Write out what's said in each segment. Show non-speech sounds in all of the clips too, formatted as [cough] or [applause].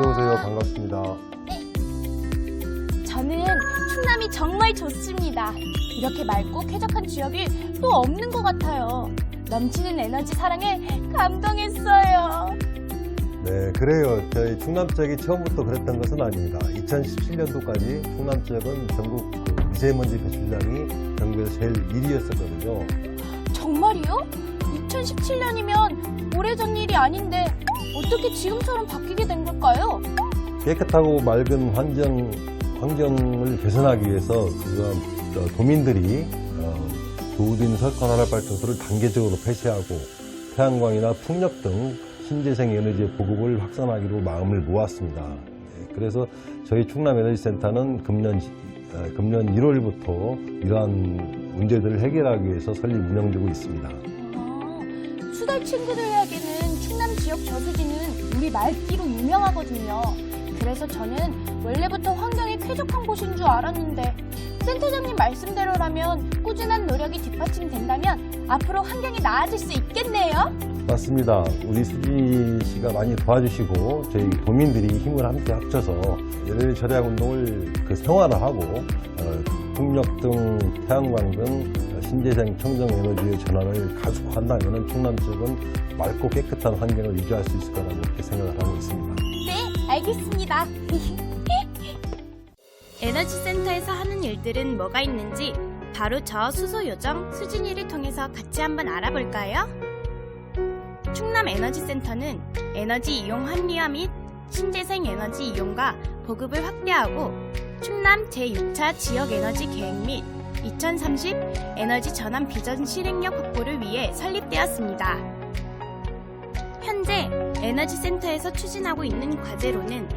어서 오세요. 반갑습니다. 저는 충남이 정말 좋습니다. 이렇게 맑고 쾌적한 지역이 또 없는 것 같아요. 넘치는 에너지 사랑에 감동했어요. 네, 그래요. 저희 충남 지역이 처음부터 그랬던 것은 아닙니다. 2017년도까지 충남 지역은 전국 그 미세먼지 배출량이 전국에서 제일 1위였었거든요. 정말이요? 2017년이면 오래전 일이 아닌데 어떻게 지금처럼 바뀌게 된 걸까요? 깨끗하고 맑은 환경, 환경을 개선하기 위해서 도민들이 어, 조우빈 설컨 화력 발전소를 단계적으로 폐쇄하고 태양광이나 풍력 등 신재생 에너지 의 보급을 확산하기로 마음을 모았습니다. 네, 그래서 저희 충남 에너지센터는 금년 시- 어, 금년 1월부터 이러한 문제들을 해결하기 위해서 설립 운영되고 있습니다. 아, 수달 친구들에게는 충남 지역 저수지는 우리 말띠로 유명하거든요. 그래서 저는 원래부터 환경이 쾌적한 곳인 줄 알았는데 센터장님 말씀대로라면 꾸준한 노력이 뒷받침된다면 앞으로 환경이 나아질 수 있겠네요. 맞습니다. 우리 수지 씨가 많이 도와주시고 저희 도민들이 힘을 함께 합쳐서 에너지 절약 운동을 그 생활화하고 어, 풍력 등 태양광 등 신재생 청정 에너지의 전환을 가속한다면 충남 지역은 맑고 깨끗한 환경을 유지할 수 있을 거라고 그렇게 생각을 하고 있습니다. 네, 알겠습니다. [laughs] 에너지 센터에서 하는 일들은 뭐가 있는지 바로 저 수소 요정 수진이를 통해서 같이 한번 알아볼까요? 충남 에너지 센터는 에너지 이용 합리화 및 신재생 에너지 이용과 보급을 확대하고 충남 제6차 지역 에너지 계획 및 2030 에너지 전환 비전 실행력 확보를 위해 설립되었습니다. 현재 에너지 센터에서 추진하고 있는 과제로는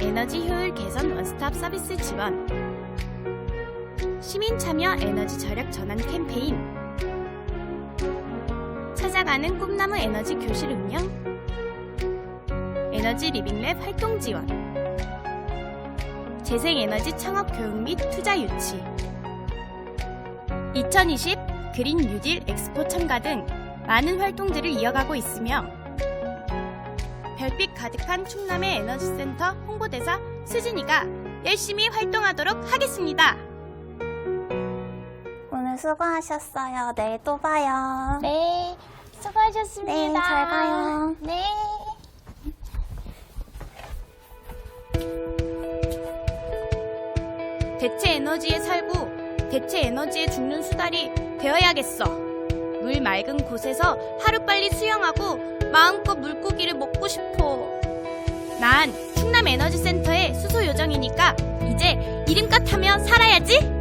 에너지 효율 개선 원스톱 서비스 지원, 시민 참여 에너지 절약 전환 캠페인, 찾아가는 꿈나무 에너지 교실 운영, 에너지 리빙랩 활동 지원, 재생 에너지 창업 교육 및 투자 유치, 2020 그린 뉴딜 엑스포 참가 등 많은 활동들을 이어가고 있으며 별빛 가득한 충남의 에너지센터 홍보대사 수진이가 열심히 활동하도록 하겠습니다. 오늘 수고하셨어요. 내일 또 봐요. 네, 수고하셨습니다. 네, 잘 가요. 네. 대체 에너지에 살고 대체 에너지에 죽는 수달이 되어야겠어. 물 맑은 곳에서 하루빨리 수영하고 마음껏 물고기를 먹고 싶어. 난 충남 에너지 센터의 수소 요정이니까 이제 이름껏 하며 살아야지.